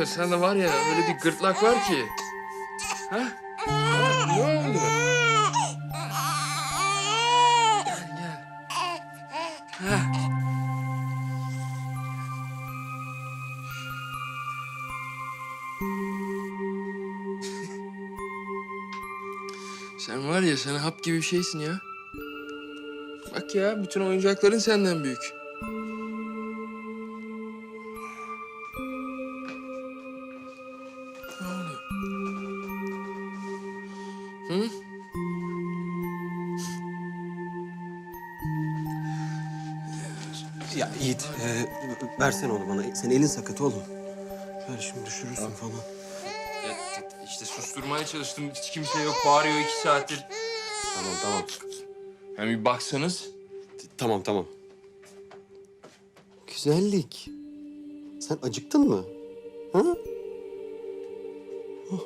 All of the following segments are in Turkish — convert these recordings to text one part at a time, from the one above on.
Ee, Sen de var ya öyle bir gırtlak var ki. Ha? Ha, ne oldu? Gel gel. Ha. Sen var ya sen hap gibi bir şeysin ya. Bak ya bütün oyuncakların senden büyük. Ya Yiğit, e, versene onu bana. Senin elin sakat oğlum. Ver şimdi düşürürsün falan. İşte susturmaya çalıştım. Hiç kimse yok. Bağırıyor iki saattir. Tamam, tamam. Yani bir baksanız. Tamam, tamam. Güzellik. Sen acıktın mı? Ha? Oh.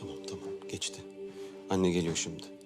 Tamam, tamam. Geçti. Anne geliyor şimdi.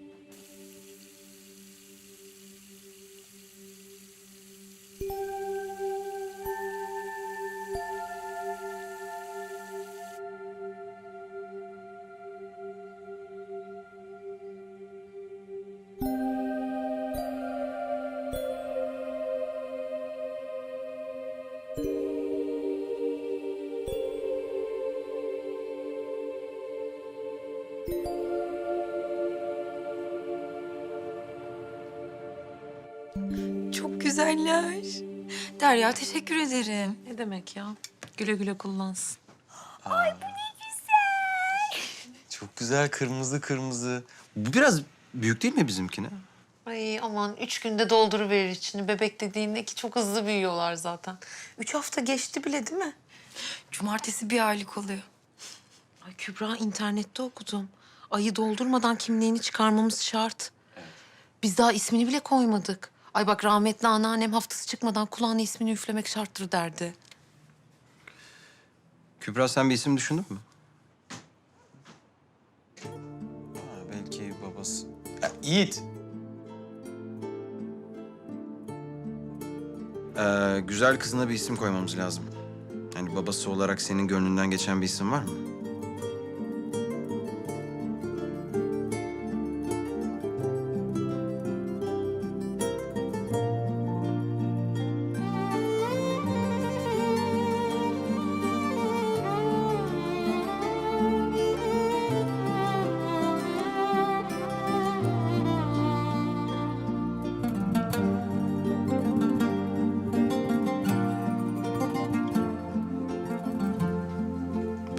Çok güzeller. Derya teşekkür ederim. Ne demek ya? Güle güle kullansın. Çok güzel kırmızı kırmızı. Bu biraz büyük değil mi bizimkine? Ay aman üç günde dolduruverir içini. Bebek dediğinde ki çok hızlı büyüyorlar zaten. Üç hafta geçti bile değil mi? Cumartesi bir aylık oluyor. Ay Kübra internette okudum. Ayı doldurmadan kimliğini çıkarmamız şart. Biz daha ismini bile koymadık. Ay bak rahmetli anneannem haftası çıkmadan kulağına ismini üflemek şarttır derdi. Kübra sen bir isim düşündün mü? Ha, belki babası. Ya, Yiğit. Ee, güzel kızına bir isim koymamız lazım. Yani babası olarak senin gönlünden geçen bir isim var mı?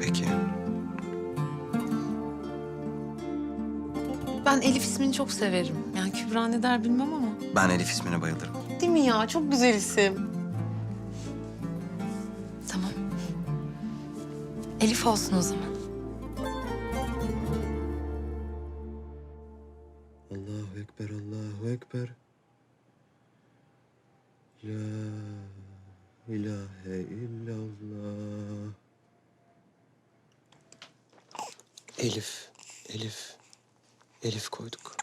Peki. Ben Elif ismini çok severim. Yani Kübra ne der bilmem ama. Ben Elif ismine bayılırım. Değil mi ya? Çok güzel isim. Tamam. Elif olsun o zaman. Allahu Ekber, Allahu Ekber. La ilahe illallah. Elif, Elif, Elif koyduk.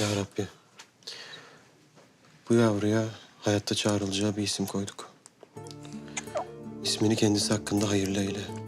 Ya Rabbi, bu yavruya hayatta çağrılacağı bir isim koyduk. İsmini kendisi hakkında hayırlı eyle.